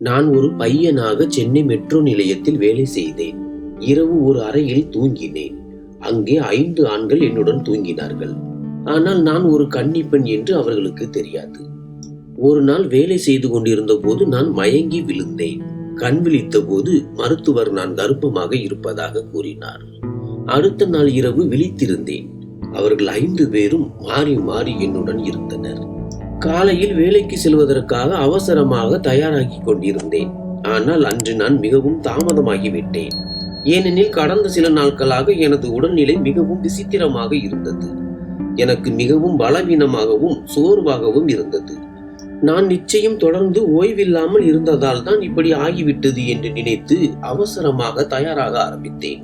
நான் ஒரு பையனாக சென்னை மெட்ரோ நிலையத்தில் வேலை செய்தேன். இரவு ஒரு அறையில் தூங்கினேன். அங்கே ஐந்து ஆண்கள் என்னுடன் தூங்கினார்கள். ஆனால் நான் ஒரு கன்னிப்பெண் என்று அவர்களுக்கு தெரியாது. ஒரு நாள் வேலை செய்து கொண்டிருந்த போது நான் மயங்கி விழுந்தேன். கண் விழித்த போது மருத்துவர் நான் கர்ப்பமாக இருப்பதாக கூறினார். அடுத்த நாள் இரவு விழித்திருந்தேன். அவர்கள் ஐந்து பேரும் மாறி மாறி என்னுடன் இருந்தனர். காலையில் வேலைக்கு செல்வதற்காக அவசரமாக தயாராகி கொண்டிருந்தேன். ஆனால் அன்று நான் மிகவும் தாமதமாகிவிட்டேன். ஏனெனில் கடந்த சில நாட்களாக எனது உடல்நிலை மிகவும் விசித்திரமாக இருந்தது. எனக்கு மிகவும் பலவீனமாகவும் சோர்வாகவும் இருந்தது. நான் நிச்சயம் தொடர்ந்து ஓய்வில்லாமல் இருந்ததால் தான் இப்படி ஆகிவிட்டது என்று நினைத்து அவசரமாக தயாராக ஆரம்பித்தேன்.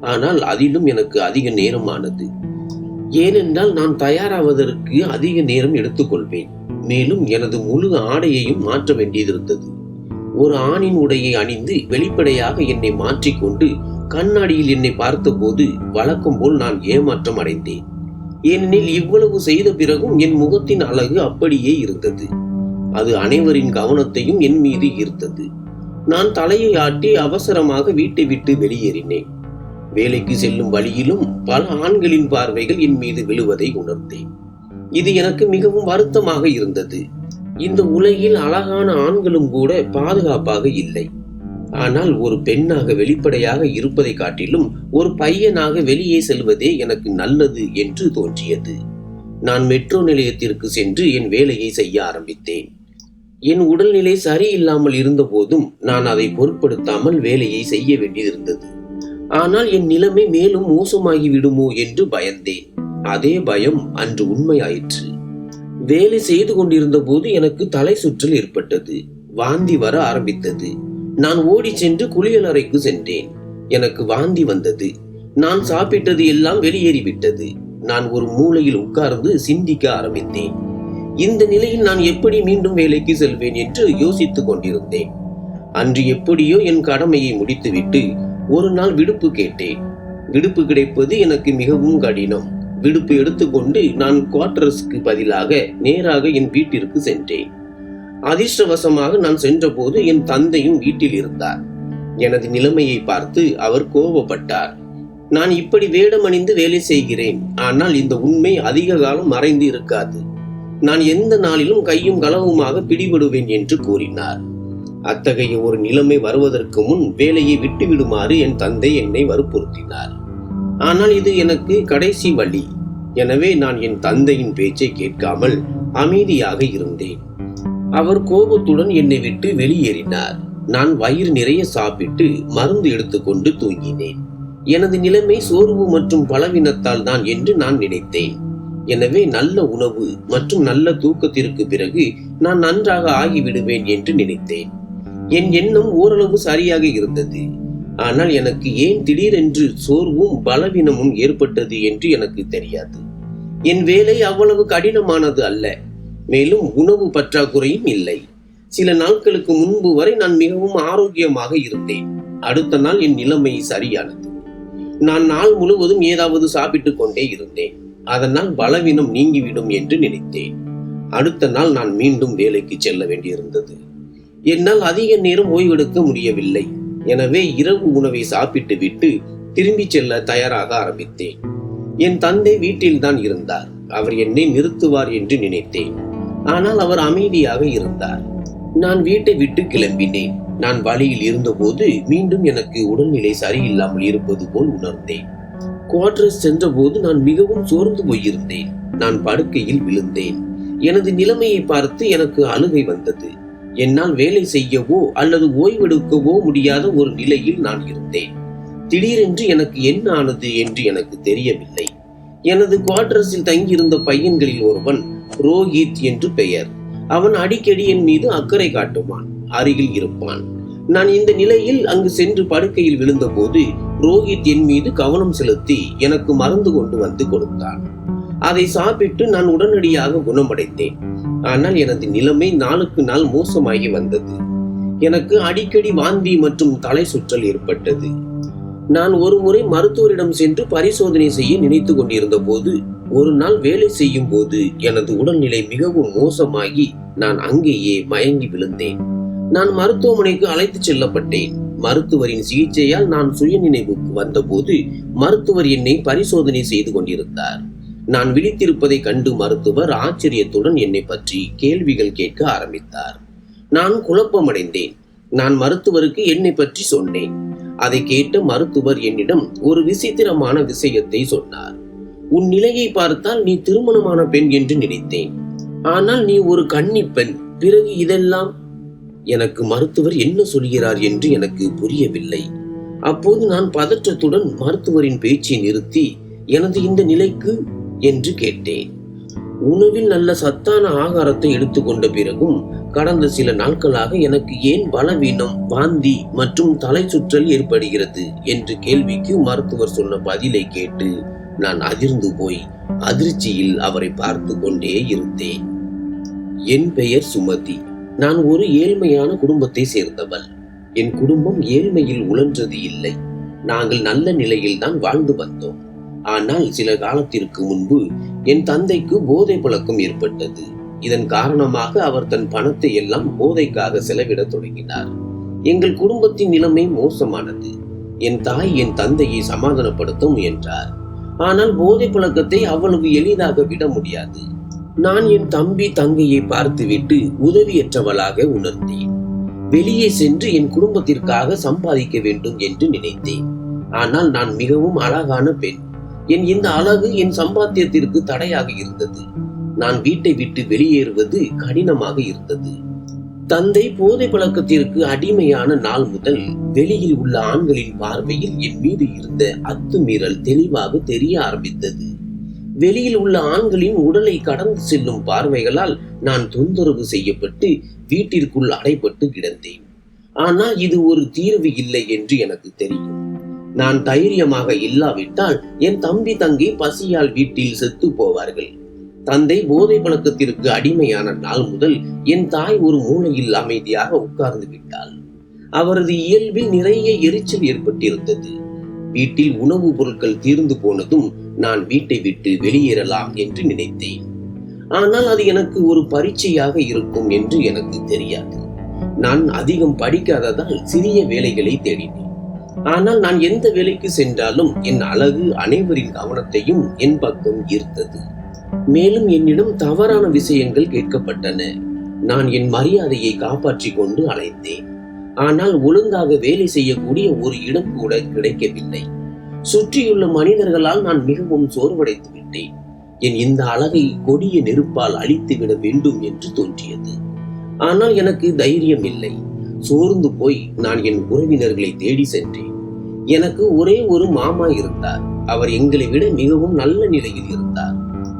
ஆனால் அதிலும் எனக்கு அதிக நேரமானது. ஏனென்றால் நான் தயாராவதற்கு அதிக நேரம் எடுத்துக்கொள்வேன். மேலும் எனது முழு ஆடையையும் மாற்ற வேண்டியதிருந்தது ஒரு ஆணின் உடையை அணிந்து வெளிப்படையாக என்னை மாற்றிக்கொண்டு கண்ணாடியில் என்னை பார்த்தபோது வழக்கம் போல் நான் ஏமாற்றம் அடைந்தேன். ஏனெனில் இவ்வளவு செய்த பிறகும் என் முகத்தின் அழகு அப்படியே இருந்தது. அது அனைவரின் கவனத்தையும் என் மீது ஈர்த்தது. நான் தலையை ஆட்டி அவசரமாக வீட்டை விட்டு வெளியேறினேன். வேலைக்கு செல்லும் வழியிலும் பல ஆண்களின் பார்வைகள் என் மீது விழுவதை உணர்ந்தேன். இது எனக்கு மிகவும் வருத்தமாக இருந்தது. இந்த உலகில் அழகான ஆண்களும் கூட பாதுகாப்பாக இல்லை. ஆனால் ஒரு பெண்ணாக வெளிப்படையாக இருப்பதை காட்டிலும் ஒரு பையனாக வெளியே செல்வதே எனக்கு நல்லது என்று தோன்றியது. நான் மெட்ரோ நிலையத்திற்கு சென்று என் வேலையை செய்ய ஆரம்பித்தேன். என் உடல்நிலை சரியில்லாமல் இருந்தபோதும் நான் அதை பொருட்படுத்தாமல் வேலையை செய்ய வேண்டியிருந்தது. ஆனால் என் நிலைமை மேலும் மோசமாகி விடுமோ என்று பயந்தேன். அதே பயம் அன்று உண்மையாயிற்று. வேலை செய்து கொண்டிருந்த போது எனக்கு தலை சுற்றல் ஏற்பட்டது. வாந்தி வர ஆரம்பித்தது. நான் ஓடி சென்று குளியலறைக்கு சென்றேன். எனக்கு வாந்தி வந்தது. நான் சாப்பிட்டது எல்லாம் வெளியேறிவிட்டது. நான் ஒரு மூலையில் உட்கார்ந்து சிந்திக்க ஆரம்பித்தேன். இந்த நிலையில் நான் எப்படி மீண்டும் வேலைக்கு செல்வேன் என்று யோசித்துக் கொண்டிருந்தேன். அன்று எப்படியோ என் கடமையை முடித்துவிட்டு ஒரு நாள் விடுப்பு கேட்டேன். விடுப்பு கிடைப்பது எனக்கு மிகவும் கடினம். விடுப்பு எடுத்துக்கொண்டு நான் குவார்டர்ஸ்க்கு பதிலாக நேராக என் வீட்டிற்கு சென்றேன். அதிர்ஷ்டவசமாக நான் சென்றபோது என் தந்தையும் வீட்டில் இருந்தார். எனது நிலைமையை பார்த்து அவர் கோபப்பட்டார். நான் இப்படி வேடமணிந்து வேலை செய்கிறேன். ஆனால் இந்த உண்மை அதிக காலம் மறைந்து இருக்காது. நான் எந்த நாளிலும் கையும் களவுமாக பிடிபடுவேன் என்று கூறினார். அத்தகைய ஒரு நிலைமை வருவதற்கு முன் வேலையை விட்டுவிடுமாறு என் தந்தை என்னை வற்புறுத்தினார். ஆனால் இது எனக்கு கடைசி வழி. எனவே நான் என் தந்தையின் பேச்சை கேட்காமல் அமைதியாக இருந்தேன். அவர் கோபத்துடன் என்னை விட்டு வெளியேறினார். நான் வயிறு நிறைய சாப்பிட்டு மருந்து எடுத்துக்கொண்டு தூங்கினேன். எனது நிலைமை சோர்வு மற்றும் பலவீனத்தால் தான் என்று நான் நினைத்தேன். எனவே நல்ல உணவு மற்றும் நல்ல தூக்கத்திற்கு பிறகு நான் நன்றாக ஆகிவிடுவேன் என்று நினைத்தேன். என் எண்ணம் ஓரளவு சரியாக இருந்தது. ஆனால் எனக்கு ஏன் திடீரென்று சோர்வும் பலவீனமும் ஏற்பட்டது என்று எனக்கு தெரியாது. என் வேலை அவ்வளவு கடினமானது அல்ல. மேலும் உணவு பற்றாக்குறையும் இல்லை. சில நாட்களுக்கு முன்பு வரை நான் மிகவும் ஆரோக்கியமாக இருந்தேன். அடுத்த நாள் என் நிலைமை சரியானது. நான் நாள் முழுவதும் ஏதாவது சாப்பிட்டுக் கொண்டே இருந்தேன். அதனால் பலவீனம் நீங்கிவிடும் என்று நினைத்தேன். அடுத்த நாள் நான் மீண்டும் வேலைக்கு செல்ல வேண்டியிருந்தது. என்னால் அதிக நேரம் ஓய்வெடுக்க முடியவில்லை. எனவே இரவு உணவை சாப்பிட்டு விட்டு திரும்பிச் செல்ல தயாராக ஆரம்பித்தேன். என் தந்தை வீட்டில்தான் இருந்தார். அவர் என்னை நிறுத்துவார் என்று நினைத்தேன். ஆனால் அவர் அமைதியாக இருந்தார். நான் வீட்டை விட்டு கிளம்பினேன். நான் வழியில் இருந்தபோது மீண்டும் எனக்கு உடல்நிலை சரியில்லாமல் இருப்பது போல் உணர்ந்தேன். குவார்டர்ஸ் சென்றபோது நான் மிகவும் சோர்ந்து போயிருந்தேன். நான் படுக்கையில் விழுந்தேன். எனது நிலைமையை பார்த்து எனக்கு அழுகை வந்தது. என்னால் வேலை செய்யவோ அல்லது ஓய்வெடுக்கவோ முடியாத ஒரு நிலையில் நான் இருந்தேன். திடீரென்று எனக்கு என்ன ஆனது என்று எனக்கு தெரியவில்லை. எனது குவார்டர்ஸில் தங்கியிருந்த பையன்களில் ஒருவன் ரோஹித் என்று பெயர். அவன் அடிக்கடி என் மீது அக்கறை காட்டுவான் அருகில் இருப்பான். நான் இந்த நிலையில் அங்கு சென்று படுக்கையில் விழுந்தபோது ரோஹித் என் மீது கவனம் செலுத்தி எனக்கு மருந்து கொண்டு வந்து கொடுத்தான். அதை சாப்பிட்டு நான் உடனடியாக குணமடைந்தேன். ஆனால் எனது நிலைமை நாளுக்கு நாள் மோசமாகி வந்தது. எனக்கு அடிக்கடி வாந்தி மற்றும் தலை சுற்றல் ஏற்பட்டது. நான் ஒரு முறை மருத்துவரிடம் சென்று பரிசோதனை செய்ய நினைத்து கொண்டிருந்த போது ஒரு நாள் வேலை செய்யும் போது எனது உடல்நிலை மிகவும் மோசமாகி நான் அங்கேயே மயங்கி விழுந்தேன். நான் மருத்துவமனைக்கு அழைத்துச் செல்லப்பட்டேன். மருத்துவரின் சிகிச்சையால் நான் சுயநினைவுக்கு வந்தபோது மருத்துவர் என்னை பரிசோதனை செய்து கொண்டிருந்தார். நான் விழித்திருப்பதை கண்டு மருத்துவர் ஆச்சரியத்துடன் என்னை பற்றி கேள்விகள் கேட்க ஆரம்பித்தார். நான் குழப்பமடைந்தேன். நான் மருத்துவருக்கு என்னை பற்றி சொன்னேன். அதை கேட்ட மருத்துவர் என்னிடம் ஒரு விசித்திரமான விஷயத்தை சொன்னார். உன் நிலையை பார்த்தால் நீ திருமணமான பெண் என்று நினைத்தேன். ஆனால் நீ ஒரு கன்னிப்பெண் பிறகு இதெல்லாம்? எனக்கு மருத்துவர் என்ன சொல்கிறார் என்று எனக்கு புரியவில்லை. அப்போது நான் பதற்றத்துடன் மருத்துவரின் பேச்சை நிறுத்தி எனது இந்த நிலைக்கு என்று கேட்டேன். உணவில் நல்ல சத்தான ஆகாரத்தை எடுத்துக்கொண்ட பிறகும் கடந்த சில நாட்களாக எனக்கு ஏன் பலவீனம் வாந்தி மற்றும் தலை சுற்றல் ஏற்படுகிறது என்று கேள்விக்கு மருத்துவர் சொன்ன பதிலை கேட்டு நான் அதிர்ந்து போய் அதிர்ச்சியில் அவரை பார்த்து கொண்டே இருந்தேன். என் பெயர் சுமதி. நான் ஒரு ஏழ்மையான குடும்பத்தை சேர்ந்தவள். என் குடும்பம் ஏழ்மையில் உழன்றது இல்லை. நாங்கள் நல்ல நிலையில் தான் வாழ்ந்து வந்தோம். ஆனால் சில காலத்திற்கு முன்பு என் தந்தைக்கு போதை பழக்கம் ஏற்பட்டது. இதன் காரணமாக அவர் தன் பணத்தை எல்லாம் போதைக்காக செலவிடத் தொடங்கினார். எங்கள் குடும்பத்தின் நிலைமை மோசமானது. என் தாய் என் தந்தையை சமாதானப்படுத்த முயன்றார். ஆனால் போதை பழக்கத்தை அவ்வளவு எளிதாக விட முடியாது. நான் என் தம்பி தங்கையை பார்த்துவிட்டு உதவியற்றவளாக உணர்ந்தேன். வெளியே சென்று என் குடும்பத்திற்காக சம்பாதிக்க வேண்டும் என்று நினைத்தேன். ஆனால் நான் மிகவும் அழகான பெண். என் இந்த அழகு என் சம்பாத்தியத்திற்கு தடையாக இருந்தது. நான் வீட்டை விட்டு வெளியேறுவது கடினமாக இருந்தது. தந்தை போதை பழக்கத்திற்கு அடிமையான நாள் முதல் வெளியில் உள்ள ஆண்களின் பார்வையில் என் மீது இருந்த அத்துமீறல் தெளிவாக தெரிய ஆரம்பித்தது. வெளியில் உள்ள ஆண்களின் உடலை கடந்து செல்லும் பார்வைகளால் நான் தொந்தரவு செய்யப்பட்டு வீட்டிற்குள் அடைபட்டு கிடந்தேன். ஆனால் இது ஒரு தீர்வு இல்லை என்று எனக்கு தெரியும். நான் தைரியமாக இல்லாவிட்டால் என் தம்பி தங்கி பசியால் வீட்டில் செத்து போவார்கள். தந்தை போதை பழக்கத்திற்கு அடிமையான நாள் முதல் என் தாய் ஒரு மூலையில் அமைதியாக உட்கார்ந்து விட்டாள். அவரது இயல்பில் நிறைய எரிச்சல் ஏற்பட்டிருந்தது. வீட்டில் உணவுப் பொருட்கள் தீர்ந்து போனதும் நான் வீட்டை விட்டு வெளியேறலாம் என்று நினைத்தேன். ஆனால் அது எனக்கு ஒரு பரீட்சையாக இருக்கும் என்று எனக்கு தெரியாது. நான் அதிகம் படிக்காததால் சிறிய வேலைகளை தேடினேன். ஆனால் நான் எந்த வேலைக்கு சென்றாலும் என் அழகு அனைவரின் கவனத்தையும் என் பக்கம் ஈர்த்தது. மேலும் என்னிடம் தவறான விஷயங்கள் கேட்கப்பட்டன. நான் என் மரியாதையை காப்பாற்றிக் கொண்டு அலைந்தேன் ஆனால் ஒழுங்காக வேலை செய்யக்கூடிய ஒரு இடம் கூட கிடைக்கவில்லை. சுற்றியுள்ள மனிதர்களால் நான் மிகவும் சோர்வடைத்து விட்டேன். என் இந்த அழகை கொடிய நெருப்பால் அழித்துவிட வேண்டும் என்று தோன்றியது. ஆனால் எனக்கு தைரியம் இல்லை சோர்ந்து போய் நான் என் உறவினர்களை தேடி சென்றேன். எனக்கு ஒரே ஒரு மாமா இருந்தார். அவர் எங்களை விட மிகவும் நல்ல நிலையில் இருந்தார்.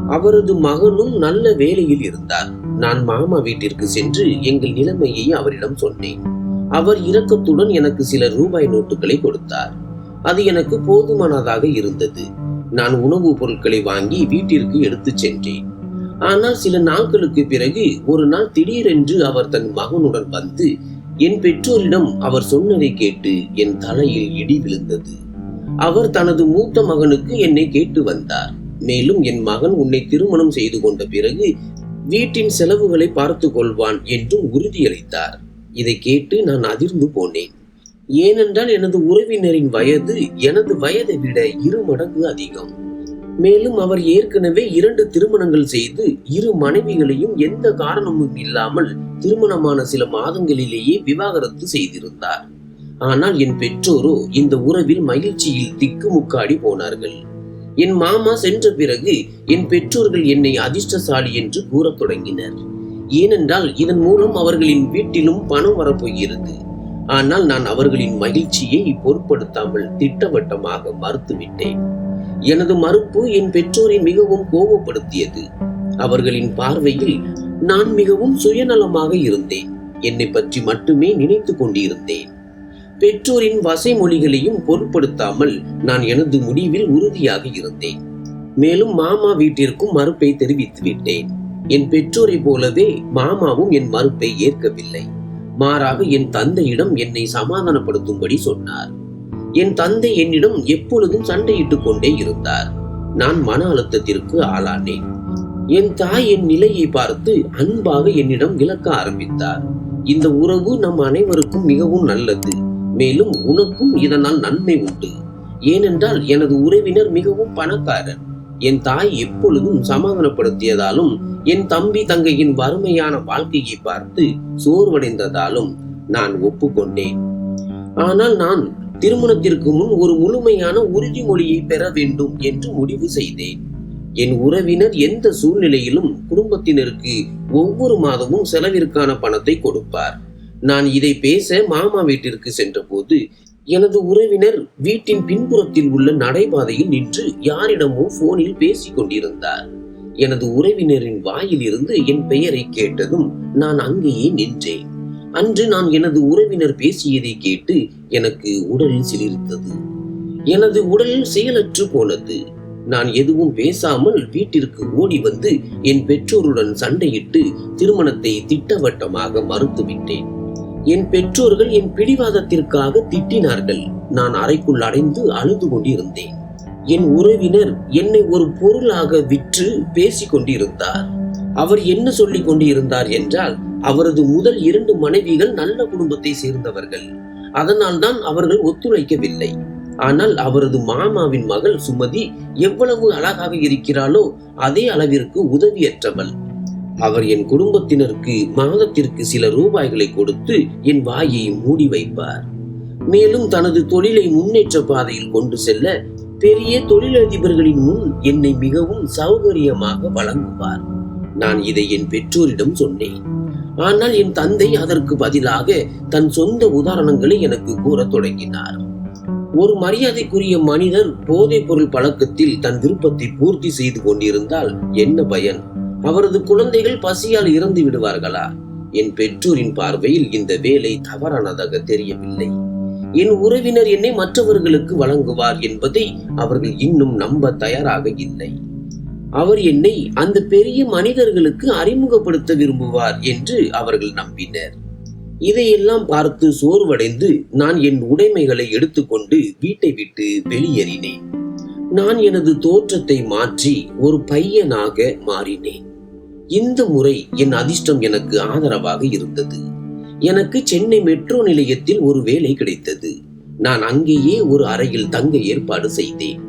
அவரது மகனும் நல்ல வேலையில் இருந்தார். நான் மாமா வீட்டிற்கு சென்று எங்கள் நிலைமையை அவரிடம் சொன்னேன். அவர் இரக்கத்துடன் எனக்கு சில ரூபாய் நோட்டுகளை கொடுத்தார். அது எனக்கு போதுமானதாக இருந்தது. நான் உணவுப் பொருட்களை வாங்கி வீட்டிற்கு எடுத்துச் சென்றேன். ஆனால் சில நாட்களுக்கு பிறகு ஒரு நாள் திடீரென்று அவர் தன் மகனுடன் வந்து என் பெற்றோரிடம் அவர் சொன்னதை கேட்டு என் தலையில் இடி விழுந்தது. அவர் தனது மூத்த மகனுக்கு என்னை கேட்டு வந்தார். மேலும் என் மகன் உன்னை திருமணம் செய்து கொண்ட பிறகு வீட்டின் செலவுகளை பார்த்து கொள்வான் என்றும் உறுதியளித்தார். இதை கேட்டு நான் அதிர்ந்து போனேன். ஏனென்றால் எனது உறவினரின் வயது எனது வயதை விட இரு மடங்கு அதிகம். மேலும் அவர் ஏற்கனவே இரண்டு திருமணங்கள் செய்து இரு மனைவிகளையும் எந்த காரணமும் இல்லாமல் திருமணமான சில மாதங்களிலேயே விவாகரத்து செய்திருந்தார். ஆனால் என் பெற்றோரோ இந்த உறவில் மகிழ்ச்சியில் திக்குமுக்காடி போனார்கள். என் மாமா சென்ற பிறகு என் பெற்றோர்கள் என்னை அதிர்ஷ்டசாலி என்று கூறத் தொடங்கினர். ஏனென்றால் இதன் மூலம் அவர்களின் வீட்டிலும் பணம் வரப்போகிறது. ஆனால் நான் அவர்களின் மகிழ்ச்சியை பொருட்படுத்தாமல் திட்டவட்டமாக மறுத்துவிட்டேன். எனது மறுப்பு என் பெற்றோரை மிகவும் கோபப்படுத்தியது அவர்களின் பார்வையில் நான் மிகவும் சுயநலமாக இருந்தேன். என்னை பற்றி மட்டுமே நினைத்துக் கொண்டிருந்தேன். பெற்றோரின் வசைமொழிகளையும் பொருட்படுத்தாமல் நான் எனது முடிவில் உறுதியாக இருந்தேன். மேலும் மாமா வீட்டிற்கும் மறுப்பை தெரிவித்து விட்டேன். என் பெற்றோரை போலவே மாமாவும் என் மறுப்பை ஏற்கவில்லை. மாறாக என் தந்தையிடம் என்னை சமாதானப்படுத்தும்படி சொன்னார். என் தந்தை என்னிடம் எப்பொழுதும் சண்டையிட்டுக் கொண்டே இருந்தார். நான் மன அழுத்தத்திற்கு ஆளானேன். என் தாய் என் நிலையை பார்த்து அன்பாக என்னிடம் விளக்க ஆரம்பித்தார். இந்த உறவு நம் அனைவருக்கும் மிகவும் நல்லது. மேலும் உனக்கும் இதனால் நன்மை உண்டு. ஏனென்றால் எனது உறவினர் மிகவும் பணக்காரர். என் தாய் எப்பொழுதும் சமாதானப்படுத்தியதாலும் என் தம்பி தங்கையின் வறுமையான வாழ்க்கையை பார்த்து சோர்வடைந்ததாலும் நான் ஒப்புக்கொண்டேன். ஆனால் நான் திருமணத்திற்கு முன் ஒரு முழுமையான உறுதிமொழியை பெற வேண்டும் என்று முடிவு செய்தேன். என் உறவினர் எந்த சூழ்நிலையிலும் குடும்பத்தினருக்கு ஒவ்வொரு மாதமும் செலவிற்கான பணத்தை கொடுப்பார். நான் இதை பேச மாமா வீட்டிற்கு சென்றபோது எனது உறவினர் வீட்டின் பின்புறத்தில் உள்ள நடைபாதையில் நின்று யாரிடமோ போனில் பேசிக் கொண்டிருந்தார். எனது உறவினரின் வாயிலிருந்து என் பெயரை கேட்டதும் நான் அங்கேயே நின்றேன். அன்று நான் எனது உறவினர் பேசியதை கேட்டு எனக்கு உடலில் சிலிர்த்தது. எனது உடல் செயலற்று போனது. நான் எதுவும் பேசாமல் வீட்டிற்கு ஓடி வந்து என் பெற்றோருடன் சண்டையிட்டு திருமணத்தை திட்டவட்டமாக மறுத்துவிட்டேன். என் பெற்றோர்கள் என் பிடிவாதத்திற்காக திட்டினார்கள். நான் அறைக்குள் அடைந்து அழுது கொண்டிருந்தேன். என் உறவினர் என்னை ஒரு பொருளாக விற்று பேசிக் கொண்டிருந்தார். அவர் என்ன சொல்லிக் கொண்டிருந்தார் என்றால் அவரது முதல் இரண்டு மனைவிகள் நல்ல குடும்பத்தை சேர்ந்தவர்கள். அதனால்தான் அவர்கள் ஒத்துழைக்கவில்லை. ஆனால் அவரது மாமாவின் மகள் சுமதி எவ்வளவு அழகாக இருக்கிறாளோ அதே அளவிற்கு உதவியற்றவள். அவர் என் குடும்பத்தினருக்கு மாதத்திற்கு சில ரூபாய்களை கொடுத்து என் வாயை மூடி வைப்பார். மேலும் தனது தொழிலை முன்னேற்ற பாதையில் கொண்டு செல்ல பெரிய தொழிலதிபர்களின் முன் என்னை மிகவும் சௌகரியமாக வழங்குவார். நான் இதை என் பெற்றோரிடம் சொன்னேன். ஆனால் என் தந்தை அதற்கு பதிலாக தன் சொந்த உதாரணங்களை எனக்கு கூறத் தொடங்கினார். ஒரு மரியாதைக்குரிய மனிதர் போதைப் பொருள் பழக்கத்தில் தன் விருப்பத்தை பூர்த்தி செய்து கொண்டிருந்தால் என்ன பயன்? அவரது குழந்தைகள் பசியால் இறந்து விடுவார்களா? என் பெற்றோரின் பார்வையில் இந்த வேலை தவறானதாக தெரியவில்லை. என் உறவினர் என்னை மற்றவர்களுக்கு வழங்குவார் என்பதை அவர்கள் இன்னும் நம்ப தயாராக இல்லை. அவர் என்னை அந்த பெரிய மனிதர்களுக்கு அறிமுகப்படுத்த விரும்புவார் என்று அவர்கள் நம்பினர். இதையெல்லாம் பார்த்து சோர்வடைந்து நான் என் உடைமைகளை எடுத்துக்கொண்டு வீட்டை விட்டு வெளியேறினேன். நான் எனது தோற்றத்தை மாற்றி ஒரு பையனாக மாறினேன். இந்த முறை என் அதிர்ஷ்டம் எனக்கு ஆதரவாக இருந்தது. எனக்கு சென்னை மெட்ரோ நிலையத்தில் ஒரு வேலை கிடைத்தது. நான் அங்கேயே ஒரு அறையில் தங்க ஏற்பாடு செய்தேன்.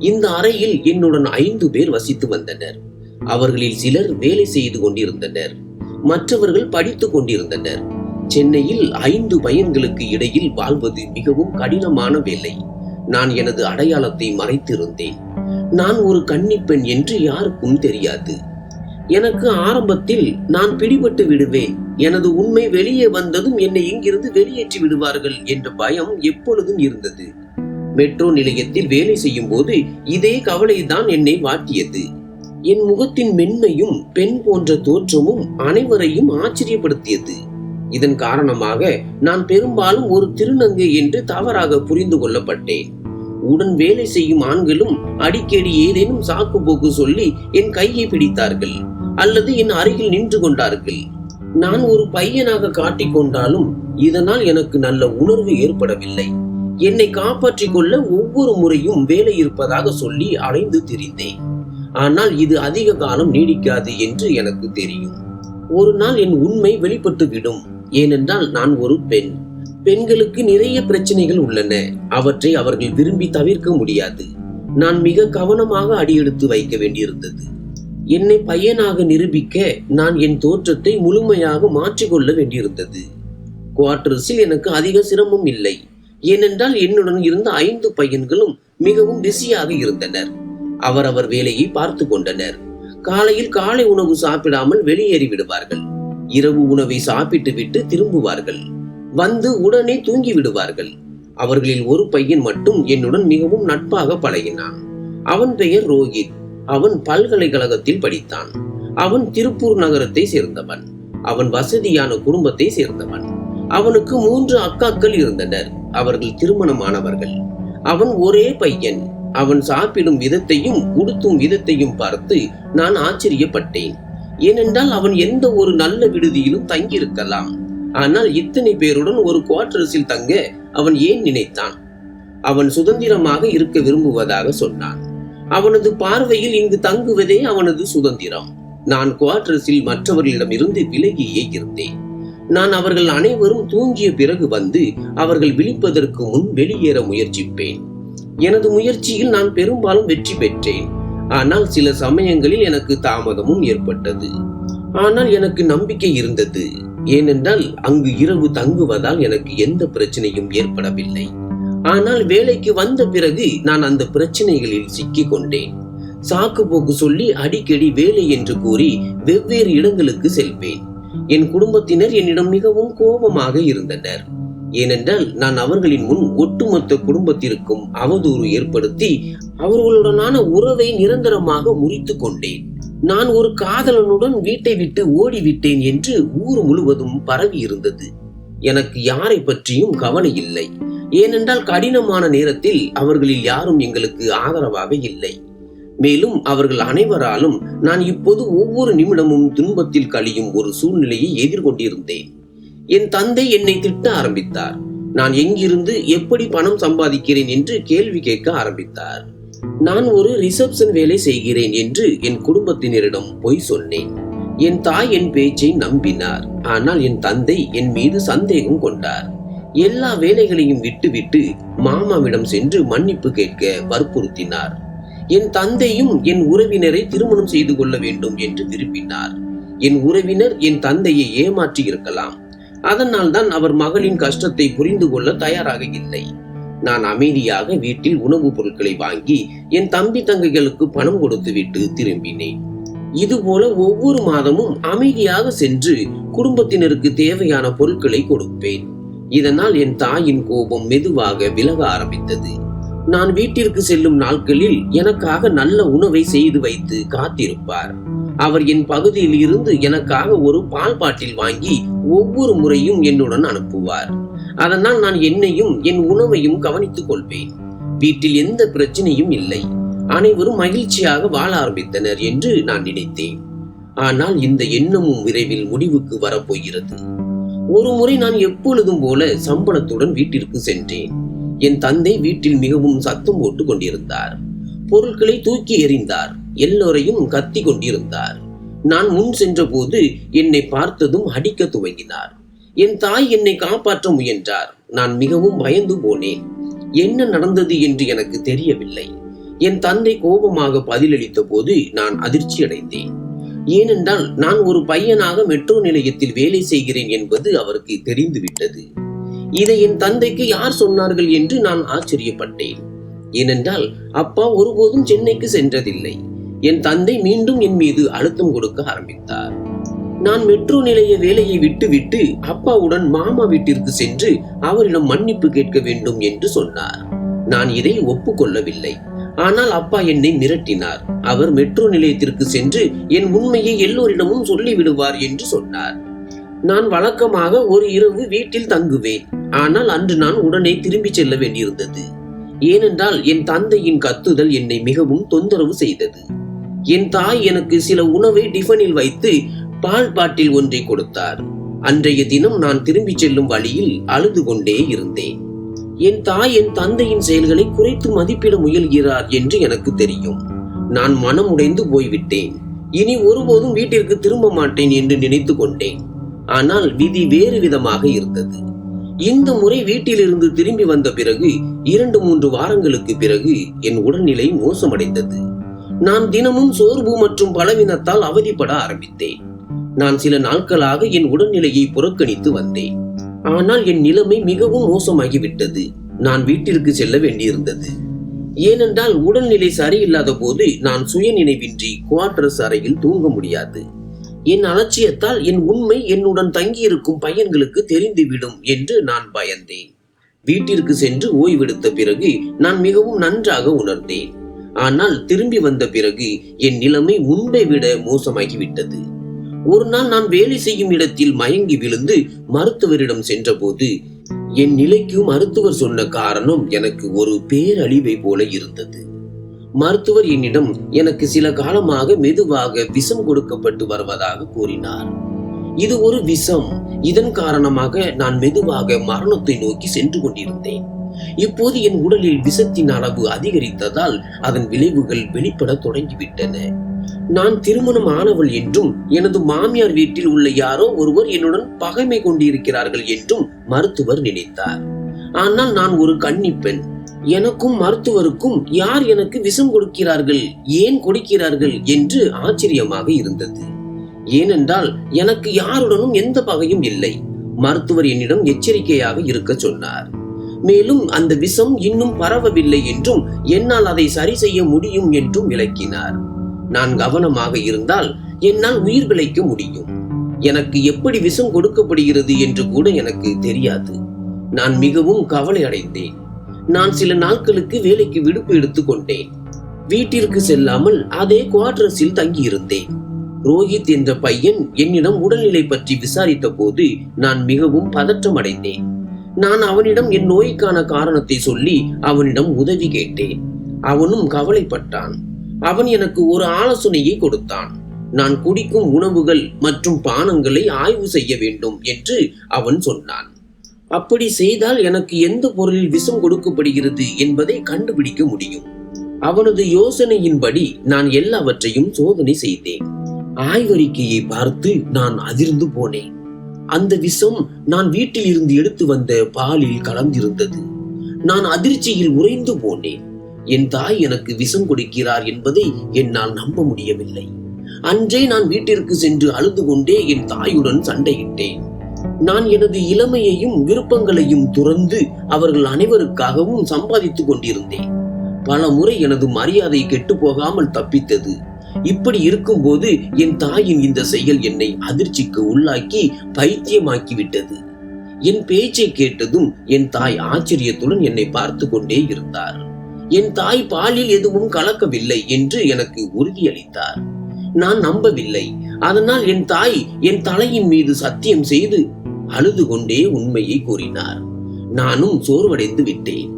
இந்த அறையில் என்னுடன் ஐந்து பேர் வசித்து வந்தனர். அவர்களில் சிலர் வேலை செய்து கொண்டிருந்தனர். மற்றவர்கள் படித்துக் கொண்டிருந்தனர். சென்னையில் ஐந்து பையன்களுக்கு இடையில் வாழ்வது மிகவும் கடினமான வேலை. நான் எனது அடையாளத்தை மறைத்திருந்தேன். நான் ஒரு கன்னிப்பெண் என்று யாருக்கும் தெரியாது. எனக்கு ஆரம்பத்தில் நான் பிடிபட்டு விடுவேன். எனது உண்மை வெளியே வந்ததும் என்னை இங்கிருந்து வெளியேற்றி விடுவார்கள் என்ற பயம் எப்பொழுதும் இருந்தது. மெட்ரோ நிலையத்தில் வேலை செய்யும் போது இதே கவலைதான் என்னை வாட்டியது என் முகத்தின் மென்மையும் பெண் போன்ற தோற்றமும் அனைவரையும் ஆச்சரியப்படுத்தியது. இதன் காரணமாக நான் பெரும்பாலும் ஒரு திருநங்கை என்று தவறாக புரிந்து கொள்ளப்பட்டேன். உடன் வேலை செய்யும் ஆண்களும் அடிக்கடி ஏதேனும் சாக்கு போக்கு சொல்லி என் கையை பிடித்தார்கள் அல்லது என் அருகில் நின்று கொண்டார்கள். நான் ஒரு பையனாக காட்டிக் கொண்டாலும் இதனால் எனக்கு நல்ல உணர்வு ஏற்படவில்லை. என்னை காப்பாற்றிக் கொள்ள ஒவ்வொரு முறையும் வேலை இருப்பதாக சொல்லி அலைந்து திரிந்தேன். ஆனால் இது அதிக காலம் நீடிக்காது என்று எனக்கு தெரியும். ஒரு நாள் என் உண்மை வெளிப்பட்டுவிடும். ஏனென்றால் நான் ஒரு பெண். பெண்களுக்கு நிறைய பிரச்சனைகள் உள்ளன. அவற்றை அவர்கள் விரும்பி தவிர்க்க முடியாது. நான் மிக கவனமாக அடியெடுத்து வைக்க வேண்டியிருந்தது. என்னை பையனாக நிரூபிக்க நான் என் தோற்றத்தை முழுமையாக மாற்றிக்கொள்ள வேண்டியிருந்தது. குவார்டர்ஸில் எனக்கு அதிக சிரமம் இல்லை. ஏனென்றால் என்னுடன் இருந்த ஐந்து பையன்களும் மிகவும் பிஸியாக இருந்தனர். அவரவர் வேலையை பார்த்து கொண்டனர். காலையில் காலை உணவு சாப்பிடாமல் வெளியேறி விடுவார்கள். இரவு உணவை சாப்பிட்டு விட்டு திரும்புவார்கள். வந்து உடனே தூங்கி விடுவார்கள். அவர்களில் ஒரு பையன் மட்டும் என்னுடன் மிகவும் நட்பாக பழகினான். அவன் பெயர் ரோஹித். அவன் பல்கலைக்கழகத்தில் படித்தான். அவன் திருப்பூர் நகரத்தை சேர்ந்தவன். அவன் வசதியான குடும்பத்தை சேர்ந்தவன். அவனுக்கு மூன்று அக்காக்கள் இருந்தனர். அவர்கள் திருமணமானவர்கள். அவன் ஒரே பையன். அவன் சாப்பிடும் விதத்தையும் உடுத்தும் விதத்தையும் பார்த்து நான் ஆச்சரியப்பட்டேன். ஏனென்றால் அவன் எந்த ஒரு நல்ல விடுதியிலும் தங்கியிருக்கலாம். ஆனால் இத்தனை பேருடன் ஒரு குவார்டர்ஸில் தங்க அவன் ஏன் நினைத்தான்? அவன் சுதந்திரமாக இருக்க விரும்புவதாக சொன்னான். அவனது பார்வையில் இங்கு தங்குவதே அவனது சுதந்திரம். நான் குவார்டர்ஸில் மற்றவர்களிடமிருந்து விலகியே இருந்தேன். நான் அவர்கள் அனைவரும் தூங்கிய பிறகு வந்து அவர்கள் விழிப்பதற்கு முன் வெளியேற முயற்சிப்பேன். எனது முயற்சியில் நான் பெரும்பாலும் வெற்றி பெற்றேன். ஆனால் சில சமயங்களில் எனக்கு தாமதமும் ஏற்பட்டது. ஆனால் எனக்கு நம்பிக்கை இருந்தது. ஏனென்றால் அங்கு இரவு தங்குவதால் எனக்கு எந்த பிரச்சனையும் ஏற்படவில்லை. ஆனால் வேலைக்கு வந்த பிறகு நான் அந்த பிரச்சனைகளில் சிக்கிக் கொண்டேன் சாக்கு போக்கு சொல்லி அடிக்கடி வேலை என்று கூறி வெவ்வேறு இடங்களுக்கு செல்வேன். என் குடும்பத்தினர் என்னிடம் மிகவும் கோபமாக இருந்தனர். ஏனென்றால் நான் அவர்களின் முன் ஒட்டுமொத்த குடும்பத்திற்கும் அவதூறு ஏற்படுத்தி அவர்களுடனான உறவை நிரந்தரமாக முறித்து கொண்டேன். நான் ஒரு காதலனுடன் வீட்டை விட்டு ஓடிவிட்டேன் என்று ஊர் முழுவதும் பரவி இருந்தது. எனக்கு யாரை பற்றியும் கவலை இல்லை. ஏனென்றால் கடினமான நேரத்தில் அவர்களில் யாரும் எங்களுக்கு ஆதரவாக இல்லை. மேலும் அவர்கள் அனைவராலும் நான் இப்போது ஒவ்வொரு நிமிடமும் துன்பத்தில் கழியும் ஒரு சூழ்நிலையை எதிர்கொண்டிருந்தேன். என் தந்தை என்னை திட்ட ஆரம்பித்தார். நான் எங்கிருந்து எப்படி பணம் சம்பாதிக்கிறேன் என்று கேள்வி கேட்க ஆரம்பித்தார். நான் ஒரு ரிசப்ஷன் வேலை செய்கிறேன் என்று என் குடும்பத்தினரிடம் பொய் சொன்னேன். என் தாய் என் பேச்சை நம்பினார். ஆனால் என் தந்தை என் மீது சந்தேகம் கொண்டார். எல்லா வேலைகளையும் விட்டுவிட்டு மாமாவிடம் சென்று மன்னிப்பு கேட்க வற்புறுத்தினார். என் தந்தையும் என் உறவினரை திருமணம் செய்து கொள்ள வேண்டும் என்று விரும்பினார். என் உறவினர் என் தந்தையை ஏமாற்றி இருக்கலாம். அதனால் தான் அவர் மகளின் கஷ்டத்தை புரிந்து கொள்ள தயாராக இல்லை. நான் அமைதியாக வீட்டில் உணவுப் பொருட்களை வாங்கி என் தம்பி தங்கைகளுக்கு பணம் கொடுத்துவிட்டு திரும்பினேன். இதுபோல ஒவ்வொரு மாதமும் அமைதியாக சென்று குடும்பத்தினருக்கு தேவையான பொருட்களை கொடுப்பேன். இதனால் என் தாயின் கோபம் மெதுவாக விலக ஆரம்பித்தது. நான் வீட்டிற்கு செல்லும் நாட்களில் எனக்காக நல்ல உணவை செய்து வைத்து காத்திருப்பார். அவர் என் பகுதியில் இருந்து எனக்காக ஒரு பால் பாட்டில் வாங்கி ஒவ்வொரு முறையும் என்னுடன் அனுப்புவார். அதனால் நான் என்னையும் என் உணவையும் கவனித்துக் கொள்வேன். வீட்டில் எந்த பிரச்சனையும் இல்லை. அனைவரும் மகிழ்ச்சியாக வாழ ஆரம்பித்தனர் என்று நான் நினைத்தேன். ஆனால் இந்த எண்ணமும் விரைவில் முடிவுக்கு வரப்போகிறது ஒரு முறை நான் எப்பொழுதும் போல சம்பளத்துடன் வீட்டிற்கு சென்றேன். என் தந்தை வீட்டில் மிகவும் சத்தம் போட்டு கொண்டிருந்தார். பொருட்களை தூக்கி எறிந்தார். எல்லோரையும் கத்தி கொண்டிருந்தார். நான் முன் சென்றபோது என்னை பார்த்ததும் அடிக்க துவங்கினார். என் தாய் என்னை காப்பாற்ற முயன்றார். நான் மிகவும் பயந்து போனேன். என்ன நடந்தது என்று எனக்கு தெரியவில்லை. என் தந்தை கோபமாக பதிலளித்த போது நான் அதிர்ச்சி அடைந்தேன் ஏனென்றால் நான் ஒரு பையனாக மெட்ரோ நிலையத்தில் வேலை செய்கிறேன் என்பது அவருக்கு தெரிந்துவிட்டது. இதை என் தந்தைக்கு யார் சொன்னார்கள் என்று நான் ஆச்சரியப்பட்டேன். ஏனென்றால் அப்பா ஒருபோதும் சென்னைக்கு சென்றதில்லை. என் தந்தை மீண்டும் என் மீது அழுத்தம் கொடுக்க ஆரம்பித்தார். நான் மெட்ரோ நிலைய வேலையை விட்டுவிட்டு அப்பாவுடன் மாமா வீட்டிற்கு சென்று அவரிடம் மன்னிப்பு கேட்க வேண்டும் என்று சொன்னார். நான் இதை ஒப்புக்கொள்ளவில்லை. ஆனால் அப்பா என்னை மிரட்டினார். அவர் மெட்ரோ நிலையத்திற்கு சென்று என் உண்மையை எல்லோரிடமும் சொல்லிவிடுவார் என்று சொன்னார். நான் வழக்கமாக ஒரு இரவு வீட்டில் தங்குவேன். ஆனால் அன்று நான் உடனே திரும்பி செல்ல வேண்டியிருந்தது. ஏனென்றால் என் தந்தையின் கத்துதல் என்னை மிகவும் தொந்தரவு செய்தது. என் தாய் எனக்கு சில உணவை டிஃபனில் வைத்து பால் பாட்டில் ஒன்றை கொடுத்தார். அன்றைய தினம் நான் திரும்பிச் செல்லும் வழியில் அழுது கொண்டே இருந்தேன். என் தாய் என் தந்தையின் செயல்களை குறைத்து மதிப்பிட முயல்கிறார் என்று எனக்கு தெரியும். நான் மனமுடைந்து போய்விட்டேன். இனி ஒருபோதும் வீட்டிற்கு திரும்ப மாட்டேன் என்று நினைத்து கொண்டேன். ஆனால் விதி வேறு விதமாக இருந்தது. இந்த முறை வீட்டிலிருந்து திரும்பி வந்த பிறகு இரண்டு மூன்று வாரங்களுக்கு பிறகு என் உடல்நிலை மோசமடைந்தது. நான் தினமும் சோர்வு மற்றும் பலவீனத்தால் அவதிப்பட ஆரம்பித்தேன். நான் சில நாட்களாக என் உடல்நிலையை புறக்கணித்து வந்தேன். ஆனால் என் நிலைமை மிகவும் மோசமாகிவிட்டது. நான் வீட்டிற்கு செல்ல வேண்டியிருந்தது. ஏனென்றால் உடல்நிலை சரியில்லாத போது நான் சுயநினைவின்றி குவார்டர்ஸ் அறையில் தூங்க முடியாது. என் அலட்சியத்தால் என் உண்மை என்னுடன் தங்கியிருக்கும் பையன்களுக்கு தெரிந்துவிடும் என்று நான் பயந்தேன். வீட்டிற்கு சென்று ஓய்வெடுத்த பிறகு நான் மிகவும் நன்றாக உணர்ந்தேன். ஆனால் திரும்பி வந்த பிறகு என் நிலைமை முன்பை விட மோசமாகிவிட்டது. ஒரு நாள் நான் வேலை செய்யும் இடத்தில் மயங்கி விழுந்து மருத்துவரிடம் சென்றபோது என் நிலைக்கு மருத்துவர் சொன்ன காரணம் எனக்கு ஒரு பேரழிவை போல இருந்தது. மருத்துவர் என்னிடம் எனக்கு சில காலமாக மெதுவாக விஷம் கொடுக்கப்பட்டு வருவதாக கூறினார். இது ஒரு விஷம். இதன் காரணமாக நான் மெதுவாக மரணத்தை நோக்கி சென்று கொண்டிருந்தேன். இப்போது என் உடலில் விஷத்தின் அளவு அதிகரித்ததால் அதன் விளைவுகள் வெளிப்பட தொடங்கிவிட்டன. நான் திருமணம் ஆனவள் என்றும் எனது மாமியார் வீட்டில் உள்ள யாரோ ஒருவர் என்னுடன் பகைமை கொண்டிருக்கிறார்கள் என்றும் மருத்துவர் நினைத்தார். ஆனால் நான் ஒரு கன்னிப்பெண் எனக்கும் மருத்துவருக்கும் யார் எனக்கு விஷம் கொடுக்கிறார்கள்? ஏன் கொடுக்கிறார்கள்? என்று ஆச்சரியமாக இருந்தது. ஏனென்றால் எனக்கு யாருடனும் எந்த பகையும் இல்லை. மருத்துவர் என்னிடம் எச்சரிக்கையாக இருக்க சொன்னார். மேலும் அந்த விஷம் இன்னும் பரவவில்லை என்றும் என்னால் அதை சரி செய்ய முடியும் என்றும் விளக்கினார். நான் கவனமாக இருந்தால் என்னால் உயிர் பிழைக்க முடியும். எனக்கு எப்படி விஷம் கொடுக்கப்படுகிறது என்று கூட எனக்கு தெரியாது. நான் மிகவும் கவலை அடைந்தேன் நான் சில நாட்களுக்கு வேலைக்கு விடுப்பு எடுத்துக்கொண்டேன். வீட்டிற்கு செல்லாமல் அதே குவார்டர்ஸில் தங்கியிருந்தேன். ரோஹித் என்ற பையன் என்னிடம் உடல்நிலை பற்றி விசாரித்த போது நான் மிகவும் பதற்றம் அடைந்தேன். நான் அவனிடம் என் நோய்க்கான காரணத்தை சொல்லி அவனிடம் உதவி கேட்டேன். அவனும் கவலைப்பட்டான். அவன் எனக்கு ஒரு ஆலோசனையை கொடுத்தான். நான் குடிக்கும் உணவுகள் மற்றும் பானங்களை ஆய்வு செய்ய வேண்டும் என்று அவன் சொன்னான். அப்படி செய்தால் எனக்கு எந்த பொருளில் விஷம் கொடுக்கப்படுகிறது என்பதை கண்டுபிடிக்க முடியும். அவனது யோசனையின்படி நான் எல்லாவற்றையும் சோதனை செய்தேன். ஆய்வறிக்கையை பார்த்து நான் அதிர்ந்து போனேன். அந்த விஷம் நான் வீட்டில் இருந்து எடுத்து வந்த பாலில் கலந்திருந்தது. நான் அதிர்ச்சியில் உறைந்து போனேன். என் தாய் எனக்கு விஷம் கொடுக்கிறார் என்பதை என்னால் நம்ப முடியவில்லை. அன்றே நான் வீட்டிற்கு சென்று அழுது கொண்டே என் தாயுடன் சண்டையிட்டேன். நான் எனது இளமையையும் விருப்பங்களையும் துறந்து அவர்கள் அனைவருக்காகவும் சம்பாதித்துக் கொண்டிருந்தேன். பல முறை எனது மரியாதை கெட்டு போகாமல் தப்பித்தது. இப்படி இருக்கும்போது என் தாயின் இந்த செயல் என்னை அதிர்ச்சிக்கு உள்ளாக்கி பைத்தியமாக்கிவிட்டது. என் பேச்சை கேட்டதும் என் தாய் ஆச்சரியத்துடன் என்னை பார்த்து கொண்டே இருந்தார். என் தாய் பாலில் எதுவும் கலக்கவில்லை என்று எனக்கு உறுதியளித்தார். நான் நம்பவில்லை. அதனால் என் தாய் என் தலையின் மீது சத்தியம் செய்து அழுது கொண்டே உண்மையை கூறினார். நானும் சோர்வடைந்து விட்டேன்.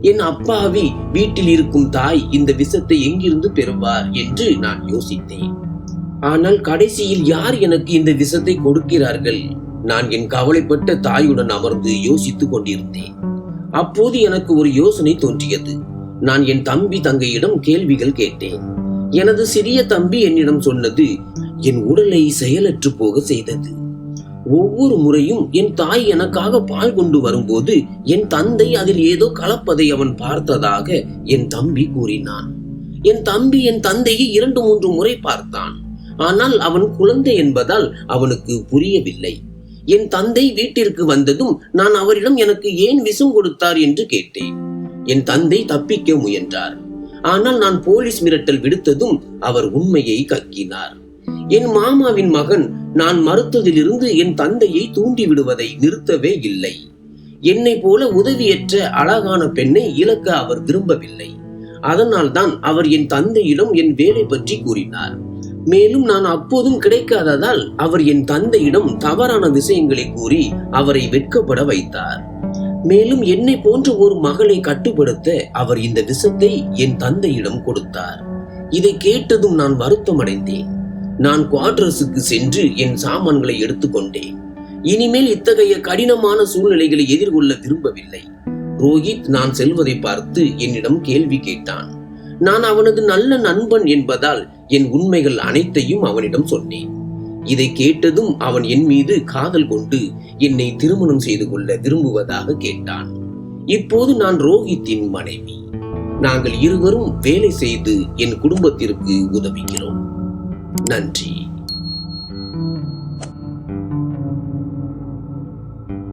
என் அப்பாவி வீட்டில் இருக்கும் தாய் இந்த விஷத்தை எங்கிருந்து பெறுவார் என்று நான் யோசித்தேன். ஆனால் கடைசியில் யார் எனக்கு இந்த விஷத்தை கொடுக்கிறார்கள்? நான் என் கவலைப்பட்ட தாயுடன் அமர்ந்து யோசித்துக் கொண்டிருந்தேன். அப்போது எனக்கு ஒரு யோசனை தோன்றியது. நான் என் தம்பி தங்கையிடம் கேள்விகள் கேட்டேன். எனது சிறிய தம்பி என்னிடம் சொன்னது என் உடலை செயலற்று போக செய்தது. ஒவ்வொரு முறையும் என் தாய் எனக்காக பால் கொண்டு வரும்போது என் தந்தை அதில் ஏதோ கலப்பதை அவன் பார்த்ததாக என் தம்பி கூறினான். என் தம்பி என் தந்தையை இரண்டு மூன்று முறை பார்த்தான். ஆனால் அவன் குழந்தை என்பதால் அவனுக்கு புரியவில்லை. என் தந்தை வீட்டிற்கு வந்ததும் நான் அவரிடம் எனக்கு ஏன் விஷம் கொடுத்தார் என்று கேட்டேன். என் தந்தை தப்பிக்க முயன்றார். ஆனால் நான் போலீஸ் மிரட்டல் விடுத்ததும் அவர் உண்மையை கக்கினார். என் மாமாவின் மகன் நான் மறுத்ததிலிருந்து என் தந்தையை தூண்டி விடுவதை நிறுத்தவே இல்லை. என்னை போல உதவியற்ற அழகான பெண்ணை இழக்க அவர் விரும்பவில்லை. அதனால் தான் அவர் என் தந்தையிடம் என் வேலை பற்றி கூறினார். மேலும் நான் அப்போதும் கிடைக்காததால் அவர் என் தந்தையிடம் தவறான விஷயங்களை கூறி அவரை வெட்கப்பட வைத்தார். மேலும் என்னை போன்ற ஒரு மகளை கட்டுப்படுத்த அவர் இந்த விஷத்தை என் தந்தையிடம் கொடுத்தார். இதை கேட்டதும் நான் வருத்தம் அடைந்தேன் நான் குவார்டர்ஸுக்கு சென்று என் சாமான்களை எடுத்துக்கொண்டேன். இனிமேல் இத்தகைய கடினமான சூழ்நிலைகளை எதிர்கொள்ள விரும்பவில்லை. ரோஹித் நான் செல்வதை பார்த்து என்னிடம் கேள்வி கேட்டான். நான் அவனது நல்ல நண்பன் என்பதால் என் உண்மைகள் அனைத்தையும் அவனிடம் சொன்னேன். இதை கேட்டதும் அவன் என் மீது காதல் கொண்டு என்னை திருமணம் செய்து கொள்ள விரும்புவதாக கேட்டான். இப்போது நான் ரோஹித்தின் மனைவி. நாங்கள் இருவரும் வேலை செய்து என் குடும்பத்திற்கு உதவுகிறோம். நன்றி